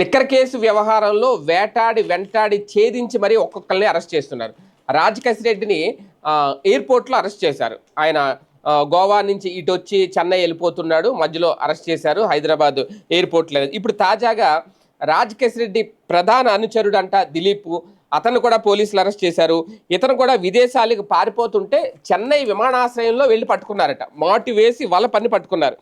Liquor case వ్యవహారంలో వేటాడి వెంటాడి ఛేదించి మరీ ఒక్కొక్కరిని అరెస్ట్ చేస్తున్నారు. రాజ్ రెడ్డిని ఎయిర్పోర్ట్లో అరెస్ట్ చేశారు. ఆయన గోవా నుంచి ఇటు వచ్చి చెన్నై వెళ్ళిపోతున్నాడు. మధ్యలో అరెస్ట్ చేశారు. హైదరాబాద్ ఎయిర్పోర్ట్లో. ఇప్పుడు తాజాగా రాజ్ రెడ్డి ప్రధాన అనుచరుడు అంట దిలీప్. అతను కూడా పోలీసులు అరెస్ట్ చేశారు. ఇతను కూడా విదేశాలకు పారిపోతుంటే చెన్నై విమానాశ్రయంలో వెళ్ళి పట్టుకున్నారట. మాటి వేసి వాళ్ళ పని పట్టుకున్నారు.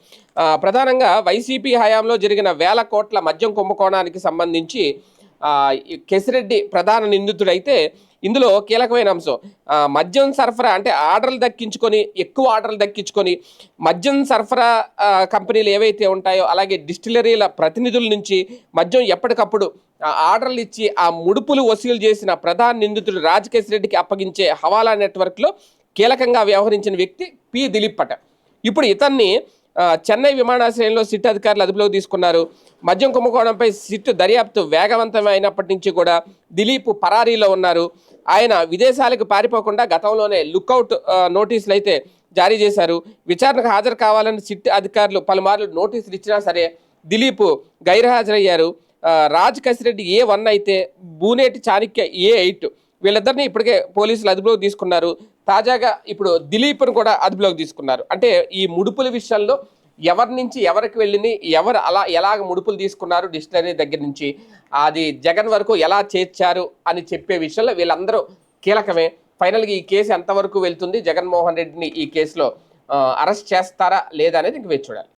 ప్రధానంగా వైసీపీ హయాంలో జరిగిన వేల కోట్ల మద్యం కుంభకోణానికి సంబంధించి కెసిరెడ్డి ప్రధాన నిందితుడైతే ఇందులో కీలకమైన అంశం మద్యం సరఫరా అంటే ఆర్డర్లు దక్కించుకొని ఎక్కువ ఆర్డర్లు దక్కించుకొని మద్యం సరఫరా కంపెనీలు ఏవైతే ఉంటాయో అలాగే డిస్టిలరీల ప్రతినిధుల నుంచి మద్యం ఎప్పటికప్పుడు ఆర్డర్లు ఇచ్చి ఆ ముడుపులు వసూలు చేసిన ప్రధాన నిందితుడు రాజకేశ్ రెడ్డికి అప్పగించే హవాలా నెట్వర్క్లో కీలకంగా వ్యవహరించిన వ్యక్తి పి. దిలీప్ పట. ఇప్పుడు ఇతన్ని చెన్నై విమానాశ్రయంలో సిట్ అధికారులు అదుపులోకి తీసుకున్నారు. మద్యం కుంభకోణంపై సిట్ దర్యాప్తు వేగవంతమైనప్పటి నుంచి కూడా దిలీప్ పరారీలో ఉన్నారు. ఆయన విదేశాలకు పారిపోకుండా గతంలోనే లుక్అవుట్ నోటీసులు అయితే జారీ చేశారు. విచారణకు హాజరు కావాలని సిట్ అధికారులు పలుమార్లు నోటీసులు ఇచ్చినా సరే దిలీప్ గైర్హాజరయ్యారు. రాజ్ కసిరెడ్డి ఏ వన్ అయితే బూనేటి చాణక్య ఏ ఎయిట్ వీళ్ళిద్దరిని ఇప్పటికే పోలీసులు అదుపులోకి తీసుకున్నారు. తాజాగా ఇప్పుడు దిలీప్ను కూడా అదుపులోకి తీసుకున్నారు. అంటే ఈ ముడుపుల విషయంలో ఎవరి నుంచి ఎవరికి వెళ్ళింది ఎవరు అలా ఎలాగ ముడుపులు తీసుకున్నారు డిక్షనరీ దగ్గర నుంచి అది జగన్ వరకు ఎలా చేర్చారు అని చెప్పే విషయంలో వీళ్ళందరూ కీలకమే. ఫైనల్గా ఈ కేసు ఎంతవరకు వెళ్తుంది జగన్మోహన్ రెడ్డిని ఈ కేసులో అరెస్ట్ చేస్తారా లేదా అనేది ఇంక వేచి చూడాలి.